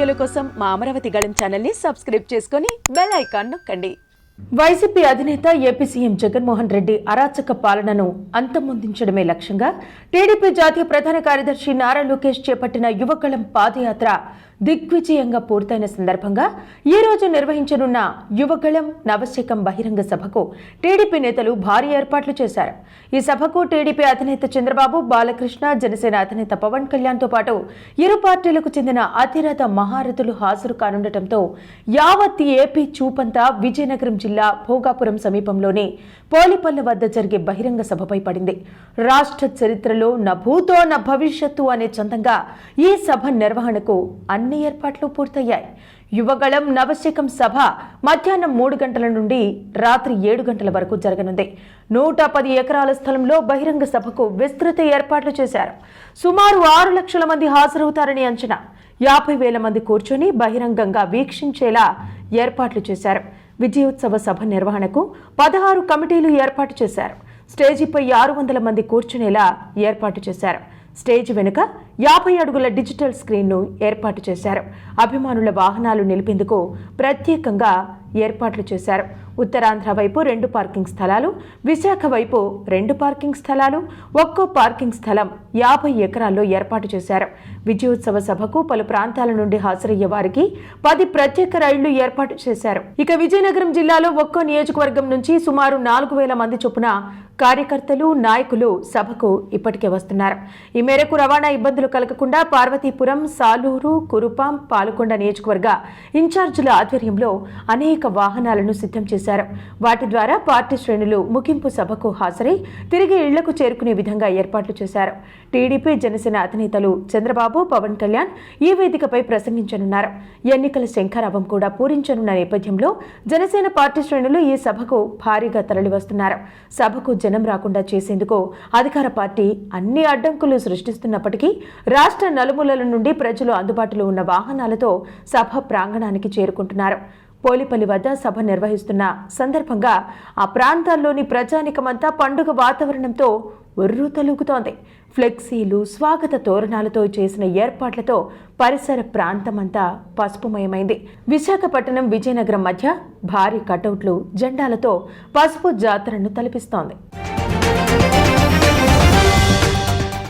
వీడియోల కోసం మా అమరావతి గళం ఛానల్ని సబ్స్క్రైబ్ చేసుకొని బెల్ ఐకాన్ నొక్కండి. వైసీపీ అధినేత ఏపీ సీఎం జగన్మోహన్ రెడ్డి అరాచక పాలనను అంతమొందించడమే లక్ష్యంగా టీడీపీ జాతీయ ప్రధాన కార్యదర్శి నారా లోకేష్ చేపట్టిన యువకళం పాదయాత్ర దిగ్విజయంగా పూర్తయిన సందర్భంగా ఈ రోజు నిర్వహించనున్న యువగళం నవశకం బహిరంగ సభకు టీడీపీ నేతలు భారీ ఏర్పాట్లు చేశారు. ఈ సభకు టీడీపీ అధినేత చంద్రబాబు బాలకృష్ణ జనసేన అధినేత పవన్ కళ్యాణ్తో పాటు ఇరు పార్టీలకు చెందిన అతిరథ మహారథులు హాజరు కానుండటంతో యావత్ ఏపీ చూపంతా విజయనగరం జిల్లా భోగాపురం సమీపంలోని పోలిపల్లి వద్ద జరిగే బహిరంగ సభపై పడింది. రాష్ట్ర చరిత్రలో నభూతో నా భవిష్యత్తు అనే చందంగా ఈ సభ నిర్వహణకు అన్ని ఏర్పాట్లు పూర్తయ్యాయి. యువగళం నవశకం సభ మధ్యాహ్నం మూడు గంటల నుండి రాత్రి ఏడు గంటల వరకు జరగనుంది. నూట పది ఎకరాల స్థలంలో బహిరంగ సభకు విస్తృత ఏర్పాట్లు చేశారు. సుమారు ఆరు లక్షల మంది హాజరవుతారని అంచనా. యాభై వేల మంది కూర్చొని బహిరంగంగా వీక్షించేలా ఏర్పాట్లు చేశారు. విజయోత్సవ సభ నిర్వహణకు పదహారు కమిటీలు ఏర్పాటు చేశారు. స్టేజీపై ఆరు వందల మంది కూర్చునేలా ఏర్పాటు చేశారు. స్టేజ్ వెనుక యాభై అడుగుల డిజిటల్ స్క్రీన్ను ఏర్పాటు చేశారు. అభిమానుల వాహనాలు నిలిపేందుకు ప్రత్యేకంగా ఏర్పాట్లు చేశారు. ఉత్తరాంధ్ర వైపు రెండు పార్కింగ్ స్థలాలు విశాఖ వైపు రెండు పార్కింగ్ స్థలాలు ఒక్కో పార్కింగ్ స్థలం యాభై ఎకరాల్లో ఏర్పాటు చేశారు. విజయోత్సవ సభకు పలు ప్రాంతాల నుండి హాజరయ్యే వారికి పది ప్రత్యేక రైళ్ళు ఏర్పాటు చేశారు. ఇక విజయనగరం జిల్లాలో ఒక్కో నియోజకవర్గం నుంచి సుమారు నాలుగు వేల మంది చొప్పున కార్యకర్తలు నాయకులు సభకు ఇప్పటికే వస్తున్నారు. ఈ మేరకు రవాణా ఇబ్బందులు కలగకుండా పార్వతీపురం సాలూరు కురుపాం పాలకొండ నియోజకవర్గ ఇన్ఛార్జీల ఆధ్వర్యంలో అనేక వాహనాలను సిద్ధం చేశారు. వాటి ద్వారా పార్టీ శ్రేణులు ముగింపు సభకు హాజరై తిరిగి ఇళ్ళకు చేరుకునే విధంగా ఏర్పాట్లు చేశారు. టీడీపీ జనసేన అధినేతలు చంద్రబాబు పవన్ కళ్యాణ్ ఈ వేదికపై ప్రసంగించనున్నారు. ఎన్నికల శంఖారావం కూడా పూరించనున్న నేపథ్యంలో జనసేన పార్టీ శ్రేణులు ఈ సభకు భారీగా తరలివస్తున్నారు. సభకు జనం రాకుండా చేసేందుకు అధికార పార్టీ అన్ని అడ్డంకులు సృష్టిస్తున్నప్పటికీ రాష్ట్ర నలుమూలల నుండి ప్రజలు అందుబాటులో ఉన్న వాహనాలతో సభ ప్రాంగణానికి చేరుకుంటున్నారు. పోలిపల్లి వద్ద సభ నిర్వహిస్తున్న సందర్భంగా ఆ ప్రాంతాల్లోని ప్రజానికమంతా పండుగ వాతావరణంతో ఒర్రు తలుగుతోంది. ఫ్లెక్సీలు స్వాగత తోరణాలతో చేసిన ఏర్పాట్లతో పరిసర ప్రాంతమంతా పసుపుమయమైంది. విశాఖపట్నం విజయనగరం మధ్య భారీ కటౌట్లు జెండాలతో పసుపు జాతరను తలపిస్తోంది.